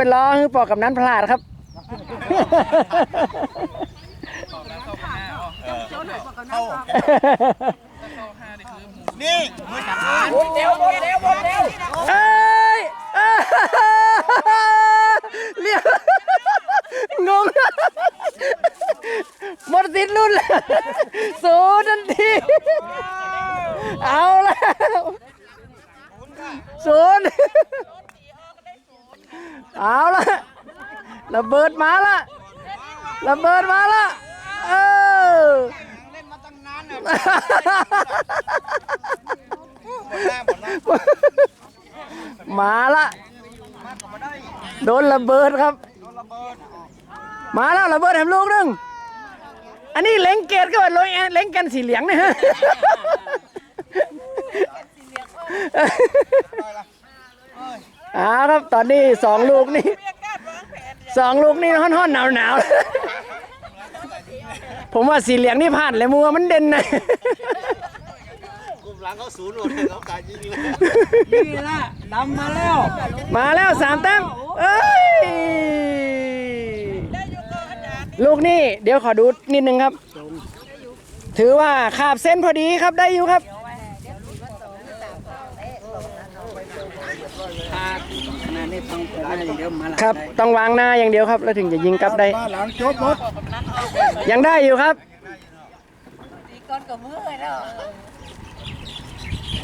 เป็นล้อคือปอกกับนั้นพลาดครับนี่เดี๋ยวเดี๋ยวเดี๋ยวเอ้ยเอ้ยเรียกงงหมดสิทธิ์รุ่นแล้วสูทันทีเอาแล้วศูนย์ เอาละระเบิดมาละระเบิดมาละเออเล่นมาตั้งนานมาละโดนระเบิดครับ มาแล้วระเบิดแถมลูกหนึงอันนี้เล้งเกตก็ว่าลอยเล้งกันสีเหลืองนะฮะ อ้ยอ่าครับตอนนี้สองลูกนี่สองลูกนี่ห้อนๆหนาวหนาวๆผมว่าสีเหลืองนี่ผ่านเลยมัวมันเด่นนะกลุ่มหลังเขาศูนย์หมดเลยเขาการยิงเลยนี่ละดำมาแล้ว มาแล้วสามแต้มเอ้ยลูกนี่เดี๋ยวขอดูนิดนึงครับ ถือว่าขาบเส้นพอดีครับได้อยู่ครับ ขนาดนี้ต้องไปได้เดี๋ยวมาละครับต้องวางหน้าอย่างเดียวครับ แล้วถึงจะยิงกลับได้หลังจบหมดยังได้อยู่ครับ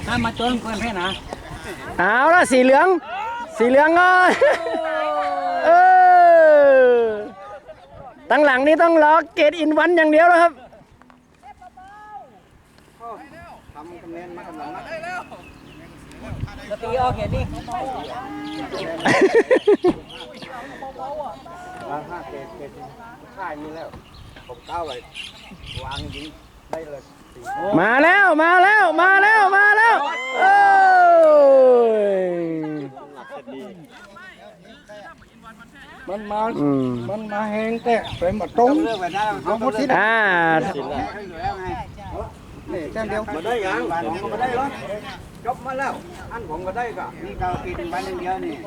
ถ้ามาจนเพื่อนแค่นะเอาละสีเหลือง สีเหลืองก็เออตั้งหลังนี้ต้องล็อกเกตอินวันอย่างเดียวแล้วครับ ทำคะแนนมาทำหลังนะ ตีออกอย่างนี้วางห้าเกตเกตค่ายมีแล้วผมก้าวไปวางยิงได้เลยสี่มาแล้วมาแล้วมาแล้วมาแล้วโอ้ยมันมาอืมมันมาแหงแต่เป็นมาตรงเรื่องแบบนั้นเอาหมดที่อ่า นี่แต้มเดียวมาได้ยังผมก็ได้แล้วจบมาแล้ว อันผมก็ได้ก็นี่ก็กินไปหนึ่งเดียวนี่ผ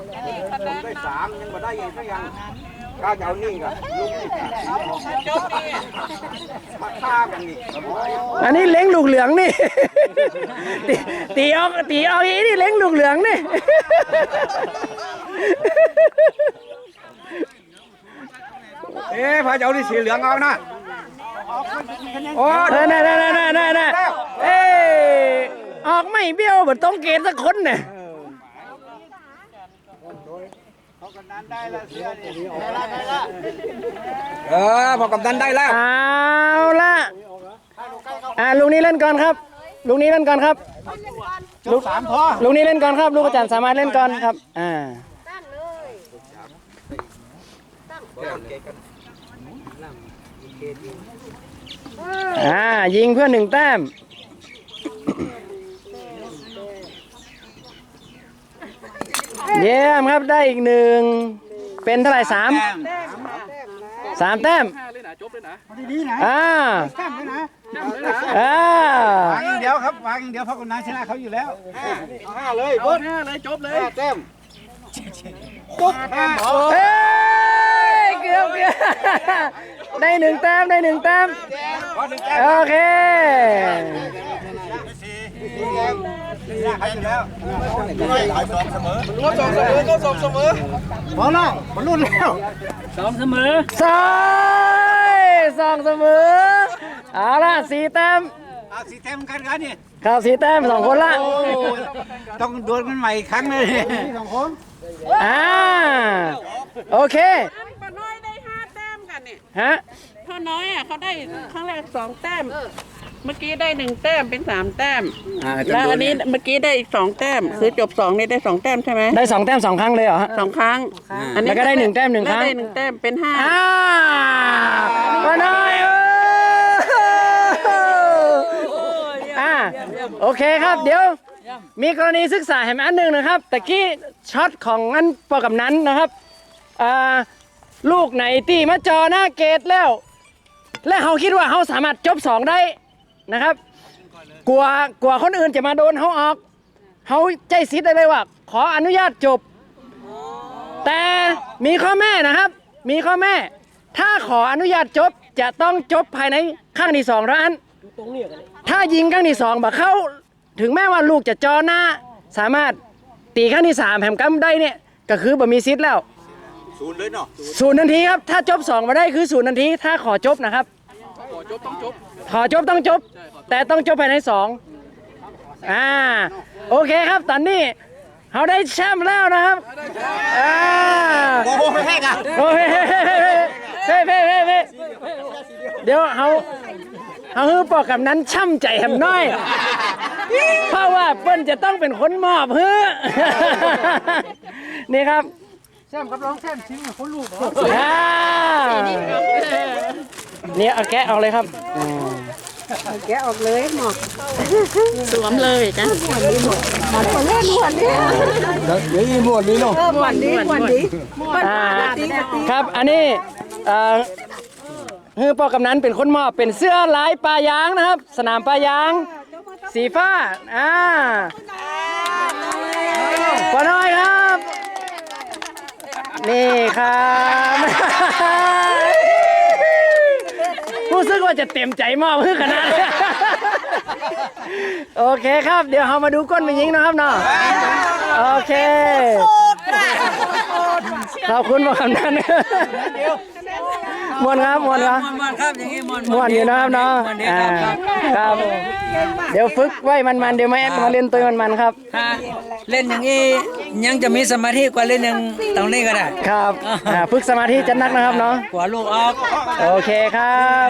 มได้สามยังมาได้ยังก็ยังก้าวจะเอานี่ก็ลุกนี่มาฆ่ากันนี่อันนี้เล้งลูกเหลืองนี่ตีตีออกตีออกอีนี่เล้งลูกเหลืองนี่เอ๊ะพระเจ้าที่สีเหลืองเอานะ โอ้เออได้ได้ได้ได้ได้ได้เอ้ยออกไม่เบี้ยวเหมือนต้องเกณฑ์สักคนเนี่ยเออพอกำนันได้แล้วเอาละอ่าลูกนี้เล่นก่อนครับลูกนี้เล่นก่อนครับลูกสามพอลูกนี้เล่นก่อนครับ ลูกอาจารย์สามารถเล่นก่อนครับ อ่า อ่ายิงเพื่อหนึ่งแต้มเยี่ยมครับได้อีกหนึ่งเป็นเท่าไหร่สามสามแต้มอ่าแต้มด้วยนะอ่าวางอย่างเดียวครับวางอย่างเดียวเพราะคนนั้นชนะเขาอยู่แล้วห้าเลยบดห้าเลยจบเลยห้าแต้มปุ๊บห้าเอ้ยเกือบเกือบ ได้หนึ่งแต้มได้หนึ่งแต้มพอหนึ่งแต้มโอเคสี่แต้มชนะเขาอยู่แล้วขายสองเสมอก็สองเสมอก็สองเสมอพอแล้วมันรุ่นแล้วสองเสมอสองสองเสมอเอาละสี่แต้มเอาสี่แต้มกันกันนี่เข้าสี่แต้มสองคนละต้องดวลกันใหม่อีกครั้งเลยสองคนอ่าโอเค พ่อน้อยได้ห้าแต้ม กันเนี่ยฮะพ่อน้อยอะเขาได้ครั้งแรกสองแต้ม เมื่อกี้ได้หนึ่งแต้มเป็นสามแต้มแล้วอันนี้เมื่อกี้ได้อีกสองแต้ม คือจบสองนี่ได้สองแต้มใช่ไหมได้สองแต้มสองครั้งเลยเหรอฮะ สองครั้งอันนี้แล้วก็ได้หนึ่งแต้มหนึ่งครั้ง แล้วได้หนึ่งแต้มเป็นห้าอ่ามาหน่อยเอออ่าโอเคครับ เดี๋ยว มีกรณีศึกษาเห็นไหมอันหนึ่งนะครับตะกี้ช็อตของอันปอกับนั้นนะครับอ่า ลูกไหนตีมาจอหน้าเกตแล้ว และเขาคิดว่าเขาสามารถจบสองได้นะครับ กลัวกลัวคนอื่นจะมาโดนเขาออกเขาใจสิทธิ์ได้เลยว่า ขออนุญาตจบ แต่มีข้อแม่นะครับ มีข้อแม่ ถ้าขออนุญาตจบจะต้องจบภายในข้างที่สองเท่านั้นถ้ายิงข้างที่สองบ่เข้า ถึงแม้ว่าลูกจะจอหน้า สามารถตีข้างที่สามแหมกำได้เนี่ยก็คือบ่มีซิทธิ์แล้ว ศูนย์เลยเนาะศูนย์นาทีครับ ถ้าจบสองมาได้คือศูนย์นาที ถ้าขอจบนะครับ ขอจบต้องจบ ขอจบต้องจบ แต่ต้องจบภายในสองอ่า โอเคครับตอนนี้เขาได้แชมป์แล้วนะครับอ่าโอ้โหแห้งอะโอ้ยเฮ้ยเฮ้ยเฮ้ยเฮ้ยเฮ้ยเฮ้ยเฮ้ยเดี๋ยวเขาเขาฮือปอกกับนั้นช่ำใจแหมน้อย เพราะว่าเปิ้นจะต้องเป็นคนมอบฮือนี่ครับ แซมกับร้องแซมชิงคนลูกอ่าเนี่ยเอาแกะเอาเลยครับสวมเลยจ้ะเดี๋ยวนี้หมดนี้เนาะอ่าครับอันนี้เอ่อฮือปอกกำนันเป็นคนมอบเป็นเสื้อลายปลายางนะครับ สนามปลายาง สีฟ้าอ่าปอน้อยครับ นี่ครับ รู้สึกว่าจะเต็มใจมอบคือขนาดโอเคครับ เดี๋ยวเรามาดูก้นไปยิงนะครับเนาะโอเคขอบคุณมากคำนั้น มวนครับมวนครับมันครับอย่างนี้มันมวนอยู่นะครับเนาะมันดีอ่าครับครับ เดี๋ยวฝึกไว้มันๆเดี๋ยวมาแอดมาเล่นตัวมันๆครับถ้าเล่นอย่างนี้ยังจะมีสมาธิกว่าเล่นอย่างตรงนี้ก็ได้ครับอ่าฝึกสมาธิจัดนักนะครับเนาะกว่าลูกออกโอเคครับ